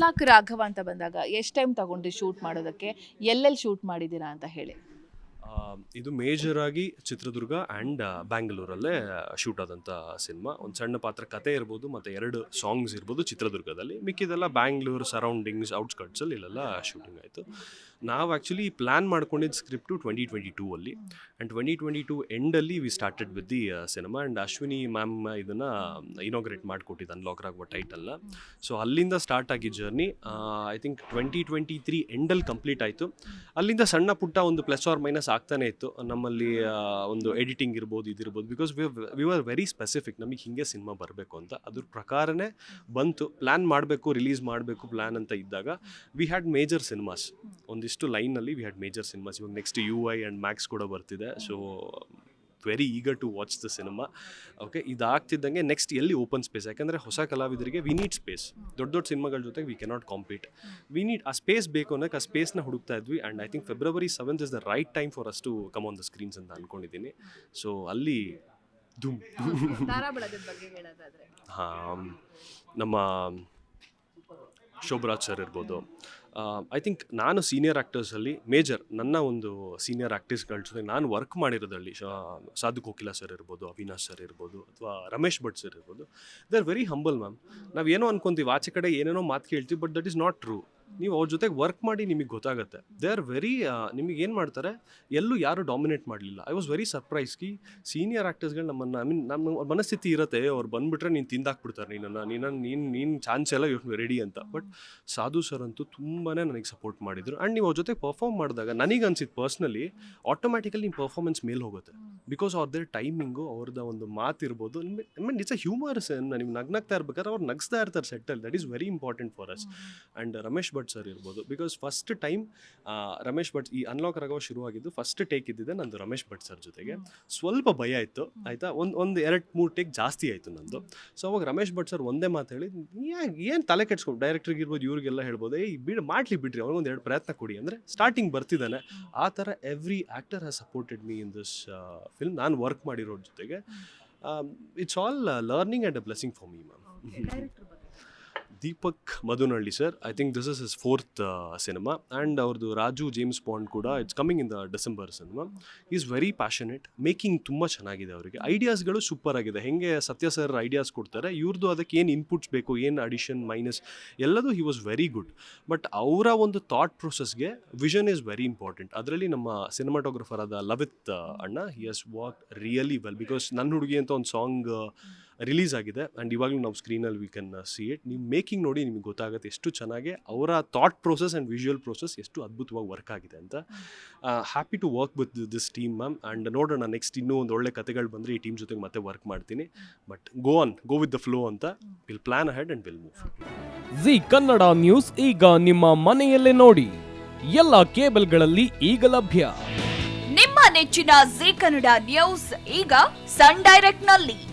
Unlock Raghava ಅಂತ ಬಂದಾಗ ಎಷ್ಟು ಟೈಮ್ ತಗೊಂಡ್ರಿ ಶೂಟ್ ಮಾಡೋದಕ್ಕೆ? ಎಲ್ಲೆಲ್ಲಿ ಶೂಟ್ ಮಾಡಿದ್ದೀರಾ ಅಂತ ಹೇಳಿ. ಇದು ಮೇಜರ್ ಆಗಿ ಚಿತ್ರದುರ್ಗ ಆ್ಯಂಡ್ ಬ್ಯಾಂಗ್ಳೂರಲ್ಲೇ ಶೂಟ್ ಆದಂಥ ಸಿನಿಮಾ. ಒಂದು ಸಣ್ಣ ಪಾತ್ರ ಕತೆ ಇರ್ಬೋದು, ಮತ್ತು ಎರಡು ಸಾಂಗ್ಸ್ ಇರ್ಬೋದು ಚಿತ್ರದುರ್ಗದಲ್ಲಿ. ಮಿಕ್ಕಿದೆಲ್ಲ ಬ್ಯಾಂಗ್ಳೂರು ಸರೌಂಡಿಂಗ್ಸ್ ಔಟ್ಸ್ಕಟ್ಸಲ್ಲಿ ಇಲ್ಲೆಲ್ಲ ಶೂಟಿಂಗ್ ಆಯಿತು. ನಾವು ಆ್ಯಕ್ಚುಲಿ ಪ್ಲ್ಯಾನ್ ಮಾಡ್ಕೊಂಡಿದ್ದು ಸ್ಕ್ರಿಪ್ಟು ಟ್ವೆಂಟಿ ಟ್ವೆಂಟಿ ಟೂ ಅಲ್ಲಿ and twenty twenty two ಎಂಡಲ್ಲಿ we started with the cinema and Ashwini ma'am ಇದನ್ನು ಇನಾಗ್ರೇಟ್ ಮಾಡಿಕೊಟ್ಟಿದ್ದು ಅನ್ಲಾಕ್ ಆಗುವ ಟೈಟಲ್ನ ಸೊ ಅಲ್ಲಿಂದ ಸ್ಟಾರ್ಟ್ ಆಗಿ journey I think twenty twenty three ಎಂಡಲ್ಲಿ complete ಆಯಿತು. ಅಲ್ಲಿಂದ ಸಣ್ಣ ಪುಟ್ಟ ಒಂದು ಪ್ಲಸ್ ಆರ್ ಮೈನಸ್ ಆಗ್ತಾನೆ ಇತ್ತು. ನಮ್ಮಲ್ಲಿ ಒಂದು ಎಡಿಟಿಂಗ್ ಇರ್ಬೋದು ಇದಿರ್ಬೋದು because we are very specific ನಮಗೆ ಹಿಂಗೆ ಸಿನಿಮಾ ಬರಬೇಕು ಅಂತ. ಅದ್ರ ಪ್ರಕಾರನೇ ಬಂತು. ಪ್ಲ್ಯಾನ್ ಮಾಡಬೇಕು ರಿಲೀಸ್ ಮಾಡಬೇಕು ಪ್ಲ್ಯಾನ್ ಅಂತ ಇದ್ದಾಗ ವಿ ಹ್ಯಾಡ್ ಮೇಜರ್ ಸಿನಿಮಾಸ್ ಒಂದಿಷ್ಟು ಲೈನಲ್ಲಿ ವಿ ಹ್ಯಾಡ್ ಮೇಜರ್ ಸಿನಿಮಾಸ್ ಇವಾಗ next U I and Max ಕೂಡ ಬರ್ತಿದೆ. So very eager to watch the cinema okay ಇದಾಗ್ತಿದ್ದಂಗೆ next ಎಲ್ಲಿ ಓಪನ್ ಸ್ಪೇಸ್ ಯಾಕಂದರೆ ಹೊಸ ಕಲಾವಿದರಿಗೆ ವಿ ನೀಡ್ ಸ್ಪೇಸ್ ದೊಡ್ಡ ದೊಡ್ಡ ಸಿನಿಮಾಗಳ ಜೊತೆಗೆ we cannot compete we need ಆ ಸ್ಪೇಸ್ ಬೇಕು ಅನ್ನೋಕೆ ಆ ಸ್ಪೇಸ್ನ ಹುಡುಕ್ತಾ ಇದ್ವಿ and I think February seventh is the right time for us to come on the screens ಅಂತ ಅಂದ್ಕೊಂಡಿದ್ದೀನಿ ಸೊ ಅಲ್ಲಿ ಧೂಮ್. ಹಾಂ ನಮ್ಮ ಶೋಭರಾಜ್ ಸರ್ ಇರ್ಬೋದು. ಐ ಥಿಂಕ್ ನಾನು ಸೀನಿಯರ್ ಆ್ಯಕ್ಟರ್ಸಲ್ಲಿ ಮೇಜರ್ ನನ್ನ ಒಂದು ಸೀನಿಯರ್ ಆ್ಯಕ್ಟರ್ಸ್ಗಳ ಜೊತೆ ನಾನು ವರ್ಕ್ ಮಾಡಿರೋದ್ರಲ್ಲಿ ಸಾಧು ಕೋಕಿಲಾ ಸರ್ ಇರ್ಬೋದು, ಅವಿನಾಶ್ ಸರ್ ಇರ್ಬೋದು, ಅಥವಾ ರಮೇಶ್ ಭಟ್ ಸರ್ ಇರ್ಬೋದು. They are very humble ma'am ನಾವು ಏನೋ ಅನ್ಕೊಂತೀವಿ, ಆಚೆ ಕಡೆ ಏನೇನೋ ಮಾತು ಕೇಳ್ತೀವಿ but that is not true ನೀವು ಅವ್ರ ಜೊತೆಗೆ ವರ್ಕ್ ಮಾಡಿ ನಿಮಗೆ ಗೊತ್ತಾಗುತ್ತೆ. ದೇ ಆರ್ ವೆರಿ ನಿಮಗೆ ಏನು ಮಾಡ್ತಾರೆ, ಎಲ್ಲೂ ಯಾರು ಡಾಮಿನೇಟ್ ಮಾಡಲಿಲ್ಲ. ಐ ವಾಸ್ ವೆರಿ ಸರ್ಪ್ರೈಸ್ ಕಿ ಸೀನಿಯರ್ ಆ್ಯಕ್ಟರ್ಸ್ಗಳು ನಮ್ಮನ್ನು ಐ ಮೀನ್ ನಮ್ಮ ಮನಸ್ಥಿತಿ ಇರುತ್ತೆ, ಅವ್ರು ಬಂದುಬಿಟ್ರೆ ನೀನು ತಿಂದಾಕ್ಬಿಡ್ತಾರೆ ನೀನನ್ನು ನೀನು ನೀನು ನೀನು ಚಾನ್ಸ್ ಎಲ್ಲ ರೆಡಿ ಅಂತ. ಬಟ್ ಸಾಧು ಸರ್ ಅಂತೂ ತುಂಬಾ ನನಗೆ ಸಪೋರ್ಟ್ ಮಾಡಿದ್ರು. ಆ್ಯಂಡ್ ನೀವು ಅವ್ರ ಜೊತೆ ಪರ್ಫಾರ್ಮ್ ಮಾಡಿದಾಗ, ನನಗೆ ಅನ್ಸಿದ್ದು ಪರ್ಸ್ನಲಿ ಆಟೋಮ್ಯಾಟಿಕಲಿ ನಿಮ್ಮ ಪರ್ಫಾರ್ಮೆನ್ಸ್ ಮೇಲೆ ಹೋಗುತ್ತೆ. ಬಿಕಾಸ್ ಅವ್ರದ್ದೇ ಟೈಮಿಂಗು ಅವ್ರದ್ದು ಒಂದು ಮಾತಿರ್ಬೋದು. ಮೀನ್ ಇಟ್ಸ್ ಅ ಹ್ಯೂಮರ್ಸ್ ನೀವು ನಗ್ನಾಗ್ತಾ ಇರ್ಬೇಕಾದ್ರೆ ಅವ್ರು ನಗ್ಸ್ತಾ ಇರ್ತಾರೆ ಸೆಟ್ಟಲ್ಲಿ. That is very important for us and Ramesh Bhat sir ಇರ್ಬೋದು. Because first time Ramesh Bhat ಈ ಅನ್ಲಾಕ್ ರಾಘವ ಶುರುವಾಗಿದ್ದು ಫಸ್ಟ್ ಟೇಕ್ ಇದ್ದಿದೆ ನಂದು ರಮೇಶ್ ಭಟ್ ಸರ್ ಜೊತೆಗೆ. ಸ್ವಲ್ಪ ಭಯ ಇತ್ತು. ಆಯಿತಾ? ಒಂದು ಒಂದು ಎರಡು ಮೂರು ಟೇಕ್ ಜಾಸ್ತಿ ಆಯಿತು ನಂದು. ಸೊ ಅವಾಗ ರಮೇಶ್ ಭಟ್ ಸರ್ ಒಂದೇ ಮಾತು ಹೇಳಿ ಏನು ತಲೆ ಕೆಡ್ಸ್ಕೊಂಡು ಡೈರೆಕ್ಟ್ರಿಗೆ ಇರ್ಬೋದು ಇವ್ರಿಗೆಲ್ಲ ಹೇಳ್ಬೋದು ಏ ಬಿಡ್ ಮಾಡ್ಲಿ ಬಿಡ್ರಿ ಅವ್ರಿಗೊಂದು ಎರಡು ಪ್ರಯತ್ನ ಕೊಡಿ. ಅಂದರೆ ಸ್ಟಾರ್ಟಿಂಗ್ ಬರ್ತಿದ್ದಾನೆ. ಆ ಥರ every actor has supported me in this film ನಾನು ವರ್ಕ್ ಮಾಡಿರೋದ್ರ ಜೊತೆಗೆ it's all learning and a blessing for me ma'am Deepak Madhunahalli sir I think this is is fourth cinema and ಅವ್ರದ್ದು ರಾಜು ಜೇಮ್ಸ್ ಬಾಂಡ್ ಕೂಡ it's coming in the December cinema is very passionate making ತುಂಬ ಚೆನ್ನಾಗಿದೆ ಅವರಿಗೆ. ಐಡಿಯಾಸ್ಗಳು super ಆಗಿದೆ. ಹೆಂಗೆ ಸತ್ಯ sir ideas ಕೊಡ್ತಾರೆ ಇವ್ರದ್ದು ಅದಕ್ಕೆ ಏನು ಇನ್ಪುಟ್ಸ್ ಬೇಕು, ಏನು ಅಡಿಷನ್ ಮೈನಸ್ ಎಲ್ಲದೂ he was very good but ಅವರ ಒಂದು ಥಾಟ್ ಪ್ರೊಸೆಸ್ಗೆ ವಿಷನ್ ಈಸ್ ವೆರಿ ಇಂಪಾರ್ಟೆಂಟ್ ಅದರಲ್ಲಿ ನಮ್ಮ ಸಿನಿಮಾಟೋಗ್ರಫರ್ ಆದ ಲವಿತ್ ಅಣ್ಣ ಹಿ ಹಸ್ ವಾಕ್ ರಿಯಲಿ ವೆಲ್ ಬಿಕಾಸ್ ನನ್ನ ಹುಡುಗಿ ಅಂತ ಒಂದು ಸಾಂಗ್ ರಿಲೀಸ್ ಆಗಿದೆ. ಆ್ಯಂಡ್ ಇವಾಗಲೂ ನಾವು ಸ್ಕ್ರೀನಲ್ಲಿ ವಿ ಕ್ಯಾನ್ ಸಿ ಇಟ್ ನೀವು ಮೇಕಿಂಗ್ ನೋಡಿ ನಿಮಗೆ ಗೊತ್ತಾಗುತ್ತೆ ಎಷ್ಟು ಚೆನ್ನಾಗಿ ಅವರ thought process and visual process ಎಷ್ಟು ಅದ್ಭುತವಾಗಿ ವರ್ಕ್ ಆಗಿದೆ ಅಂತ. Happy to work with this team ma'am and ನೋಡೋಣ ನೆಕ್ಸ್ಟ್ ಇನ್ನೂ ಒಂದು ಒಳ್ಳೆ ಕತೆಗಳು ಬಂದರೆ ಈ ಟೀಮ್ ಜೊತೆಗೆ ಮತ್ತೆ ವರ್ಕ್ ಮಾಡ್ತೀನಿ. But go on go with the flow ಅಂತ. Will plan ahead and will move Zee Kannada news ಈಗ ನಿಮ್ಮ ಮನೆಯಲ್ಲೇ ನೋಡಿ. ಎಲ್ಲ ಕೇಬಲ್ಗಳಲ್ಲಿ ಈಗ ಲಭ್ಯ. ನಿಮ್ಮ ನೆಚ್ಚಿನ ಜಿ ಕನ್ನಡ ನ್ಯೂಸ್ ಈಗ ಸನ್ ಡೈರೆಕ್ಟ್ನಲ್ಲಿ.